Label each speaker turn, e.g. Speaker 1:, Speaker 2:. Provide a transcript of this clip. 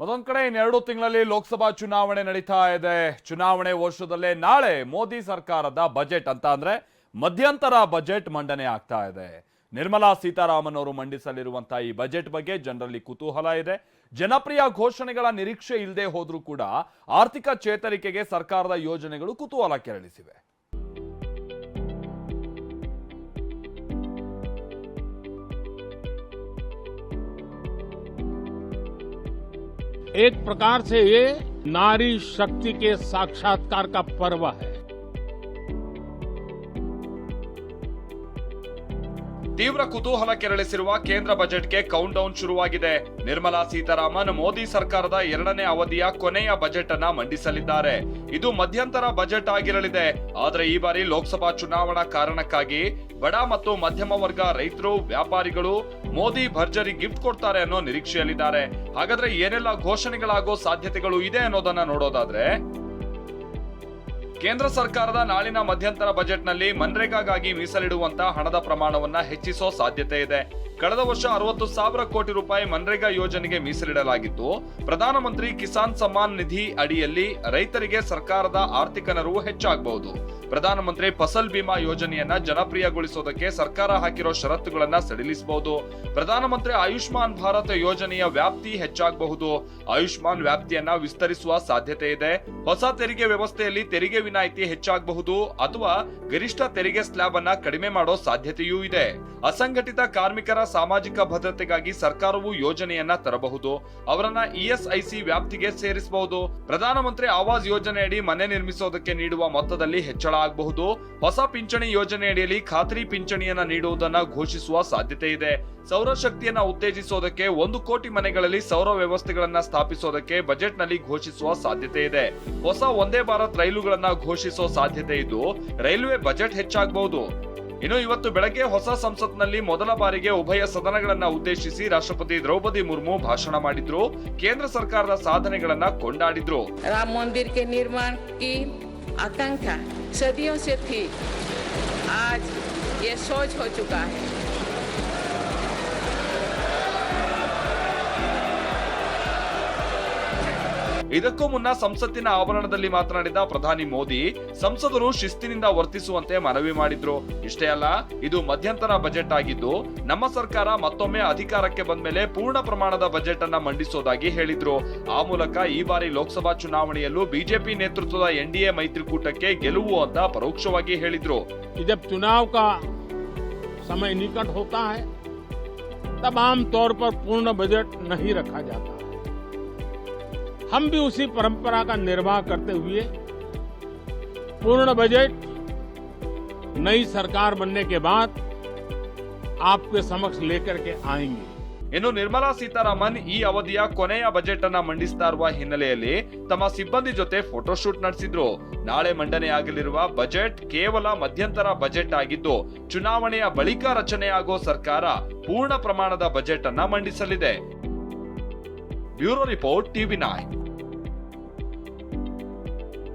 Speaker 1: ಮತ್ತೊಂದ್ ಕಡೆ ಇನ್ನೆರಡು ತಿಂಗಳಲ್ಲಿ ಲೋಕಸಭಾ ಚುನಾವಣೆ ನಡೀತಾ ಇದೆ. ಚುನಾವಣೆ ವರ್ಷದಲ್ಲೇ ನಾಳೆ ಮೋದಿ ಸರ್ಕಾರದ ಬಜೆಟ್ ಅಂತ ಅಂದ್ರೆ ಮಧ್ಯಂತರ ಬಜೆಟ್ ಮಂಡನೆ ಆಗ್ತಾ ಇದೆ. ನಿರ್ಮಲಾ ಸೀತಾರಾಮನ್ ಅವರು ಮಂಡಿಸಲಿರುವಂತಹ ಈ ಬಜೆಟ್ ಬಗ್ಗೆ ಜನರಲ್ಲಿ ಕುತೂಹಲ ಇದೆ. ಜನಪ್ರಿಯ ಘೋಷಣೆಗಳ ನಿರೀಕ್ಷೆ ಇಲ್ಲದೆ ಹೋದ್ರೂ ಕೂಡ ಆರ್ಥಿಕ ಚೇತರಿಕೆಗೆ ಸರ್ಕಾರದ ಯೋಜನೆಗಳು ಕುತೂಹಲ ಕೆರಳಿಸಿವೆ.
Speaker 2: एक प्रकार से ये नारी शक्ति के साक्षात्कार का पर्व है।
Speaker 1: ತೀವ್ರ ಕುತೂಹಲ ಕೆರಳಿಸಿರುವ ಕೇಂದ್ರ ಬಜೆಟ್ಗೆ ಕೌಂಟ್ ಡೌನ್ ಶುರುವಾಗಿದೆ. ನಿರ್ಮಲಾ ಸೀತಾರಾಮನ್ ಮೋದಿ ಸರ್ಕಾರದ ಎರಡನೇ ಅವಧಿಯ ಕೊನೆಯ ಬಜೆಟ್ ಅನ್ನ ಮಂಡಿಸಲಿದ್ದಾರೆ. ಇದು ಮಧ್ಯಂತರ ಬಜೆಟ್ ಆಗಿರಲಿದೆ. ಆದರೆ ಈ ಬಾರಿ ಲೋಕಸಭಾ ಚುನಾವಣಾ ಕಾರಣಕ್ಕಾಗಿ ಬಡ ಮತ್ತು ಮಧ್ಯಮ ವರ್ಗ ರೈತರು, ವ್ಯಾಪಾರಿಗಳು ಮೋದಿ ಭರ್ಜರಿ ಗಿಫ್ಟ್ ಕೊಡ್ತಾರೆ ಅನ್ನೋ ನಿರೀಕ್ಷೆಯಲ್ಲಿದ್ದಾರೆ. ಹಾಗಾದ್ರೆ ಏನೆಲ್ಲ ಘೋಷಣೆಗಳಾಗೋ ಸಾಧ್ಯತೆಗಳು ಇದೆ ಅನ್ನೋದನ್ನ ನೋಡೋದಾದ್ರೆ ಕೇಂದ್ರ ಸರ್ಕಾರದ ನಾಳಿನ ಮಧ್ಯಂತರ ಬಜೆಟ್ನಲ್ಲಿ ಮನ್ರೇಗಾಗಾಗಿ ಮೀಸಲಿಡುವಂತಹ ಹಣದ ಪ್ರಮಾಣವನ್ನ ಹೆಚ್ಚಿಸೋ ಸಾಧ್ಯತೆ ಇದೆ. ಕಳೆದ ವರ್ಷ ಅರವತ್ತು ಸಾವಿರ ಕೋಟಿ ರೂಪಾಯಿ ಮನ್ರೇಗಾ ಯೋಜನೆಗೆ ಮೀಸಲಿಡಲಾಗಿದ್ದು, ಪ್ರಧಾನಮಂತ್ರಿ ಕಿಸಾನ್ ಸಮ್ಮಾನ್ ನಿಧಿ ಅಡಿಯಲ್ಲಿ ರೈತರಿಗೆ ಸರ್ಕಾರದ ಆರ್ಥಿಕ ನೆರವು ಹೆಚ್ಚಾಗಬಹುದು. ಪ್ರಧಾನಮಂತ್ರಿ ಫಸಲ್ ಬಿಮಾ ಯೋಜನೆಯನ್ನ ಜನಪ್ರಿಯಗೊಳಿಸೋದಕ್ಕೆ ಸರ್ಕಾರ ಹಾಕಿರೋ ಷರತ್ತುಗಳನ್ನ ಸಡಿಲಿಸಬಹುದು. ಪ್ರಧಾನಮಂತ್ರಿ ಆಯುಷ್ಮಾನ್ ಭಾರತ್ ಯೋಜನೆಯ ವ್ಯಾಪ್ತಿ ಹೆಚ್ಚಾಗಬಹುದು. ಆಯುಷ್ಮಾನ್ ವ್ಯಾಪ್ತಿಯನ್ನ ವಿಸ್ತರಿಸುವ ಸಾಧ್ಯತೆ ಇದೆ. ಹೊಸ ತೆರಿಗೆ ವ್ಯವಸ್ಥೆಯಲ್ಲಿ ತೆರಿಗೆ ವಿನಾಯಿತಿ ಹೆಚ್ಚಾಗಬಹುದು ಅಥವಾ ಗರಿಷ್ಠ ತೆರಿಗೆ ಸ್ಲ್ಯಾಬ್ ಅನ್ನ ಕಡಿಮೆ ಮಾಡೋ ಸಾಧ್ಯತೆಯೂ ಇದೆ. ಅಸಂಘಟಿತ ಕಾರ್ಮಿಕರ ಸಾಮಾಜಿಕ ಭದ್ರತೆಗಾಗಿ ಸರ್ಕಾರವು ಯೋಜನೆಯನ್ನ ತರಬಹುದು. ಅವರನ್ನ ಇಎಸ್ಐಸಿ ವ್ಯಾಪ್ತಿಗೆ ಸೇರಿಸಬಹುದು. ಪ್ರಧಾನಮಂತ್ರಿ ಆವಾಸ್ ಯೋಜನೆಯಡಿ ಮನೆ ನಿರ್ಮಿಸೋದಕ್ಕೆ ನೀಡುವ ಮೊತ್ತದಲ್ಲಿ ಹೆಚ್ಚಳ ಆಗಬಹುದು. ಹೊಸ ಪಿಂಚಣಿ ಯೋಜನೆಯಡಿಯಲ್ಲಿ ಖಾತ್ರಿ ಪಿಂಚಣಿಯನ್ನ ನೀಡುವುದನ್ನ ಘೋಷಿಸುವ ಸಾಧ್ಯತೆ ಇದೆ. ಸೌರಶಕ್ತಿಯನ್ನ ಉತ್ತೇಜಿಸೋದಕ್ಕೆ ಒಂದು ಕೋಟಿ ಮನೆಗಳಲ್ಲಿ ಸೌರ ವ್ಯವಸ್ಥೆಗಳನ್ನ ಸ್ಥಾಪಿಸೋದಕ್ಕೆ ಬಜೆಟ್ನಲ್ಲಿ ಘೋಷಿಸುವ ಸಾಧ್ಯತೆ ಇದೆ. ಹೊಸ ಒಂದೇ ಭಾರತ್ ರೈಲುಗಳನ್ನ ಘೋಷಿಸೋ ಸಾಧ್ಯತೆ ಇದ್ದು ರೈಲ್ವೆ ಬಜೆಟ್ ಹೆಚ್ಚಾಗಬಹುದು ಇನ್ನು ಇವತ್ತು ಬೆಳಗ್ಗೆ ಹೊಸ ಸಂಸತ್ನಲ್ಲಿ ಮೊದಲ ಬಾರಿಗೆ ಉಭಯ ಸದನಗಳನ್ನ ಉದ್ದೇಶಿಸಿ ರಾಷ್ಟ್ರಪತಿ ದ್ರೌಪದಿ ಮುರ್ಮು ಭಾಷಣ ಮಾಡಿದ್ರು ಕೇಂದ್ರ ಸರ್ಕಾರದ ಸಾಧನೆಗಳನ್ನ ಕೊಂಡಾಡಿದ್ರು
Speaker 3: राम मंदिर के निर्माण की आकांक्षा सदियों से थी आज ये सोच हो चुका है
Speaker 1: ಇದಕ್ಕೂ ಮುನ್ನ ಸಂಸತ್ತಿನ ಆವರಣದಲ್ಲಿ ಮಾತನಾಡಿದ ಪ್ರಧಾನಿ ಮೋದಿ ಸಂಸದರು ಶಿಸ್ತಿನಿಂದ ವರ್ತಿಸುವಂತೆ ಮನವಿ ಮಾಡಿದ್ರು ಇಷ್ಟೇ ಅಲ್ಲ ಇದು ಮಧ್ಯಂತರ ಬಜೆಟ್ ಆಗಿದ್ದು ನಮ್ಮ ಸರ್ಕಾರ ಮತ್ತೊಮ್ಮೆ ಅಧಿಕಾರಕ್ಕೆ ಬಂದ ಮೇಲೆ ಪೂರ್ಣ ಪ್ರಮಾಣದ ಬಜೆಟ್ ಅನ್ನ ಮಂಡಿಸೋದಾಗಿ ಹೇಳಿದ್ರು ಆ ಮೂಲಕ ಈ ಬಾರಿ ಲೋಕಸಭಾ ಚುನಾವಣೆಯಲ್ಲೂ ಬಿಜೆಪಿ ನೇತೃತ್ವದ ಎನ್ಡಿಎ ಮೈತ್ರಿಕೂಟಕ್ಕೆ ಗೆಲುವು ಅಂತ ಪರೋಕ್ಷವಾಗಿ ಹೇಳಿದ್ರು
Speaker 2: कि जब चुनाव का समय निकट होता है तब आम तौर पर पूर्ण बजट नहीं रखा जाता हम भी उसी परंपरा का निर्वाह करते हुए पूर्ण बजट नई सरकार बनने के बाद आपके समक्ष लेकर के आएंगे
Speaker 1: ಇನ್ನು ನಿರ್ಮಲಾ ಸೀತಾರಾಮನ್ ಈ ಅವಧಿಯ ಕೊನೆಯ ಬಜೆಟ್ ಅನ್ನ ಮಂಡಿಸ್ತಾ ಇರುವ ಹಿನ್ನೆಲೆಯಲ್ಲಿ ತಮ್ಮ ಸಿಬ್ಬಂದಿ ಜೊತೆ ಫೋಟೋಶೂಟ್ ನಡೆಸಿದ್ರು ನಾಳೆ ಮಂಡನೆಯಾಗಲಿರುವ ಬಜೆಟ್ ಕೇವಲ ಮಧ್ಯಂತರ ಬಜೆಟ್ ಆಗಿದ್ದು ಚುನಾವಣೆಯ ಬಳಿಕ ರಚನೆಯಾಗೋ ಸರ್ಕಾರ ಪೂರ್ಣ ಪ್ರಮಾಣದ ಬಜೆಟ್ ಅನ್ನ ಮಂಡಿಸಲಿದೆ ಬ್ಯೂರೋ ರಿಪೋರ್ಟ್ ಟಿವಿ ನೈನ್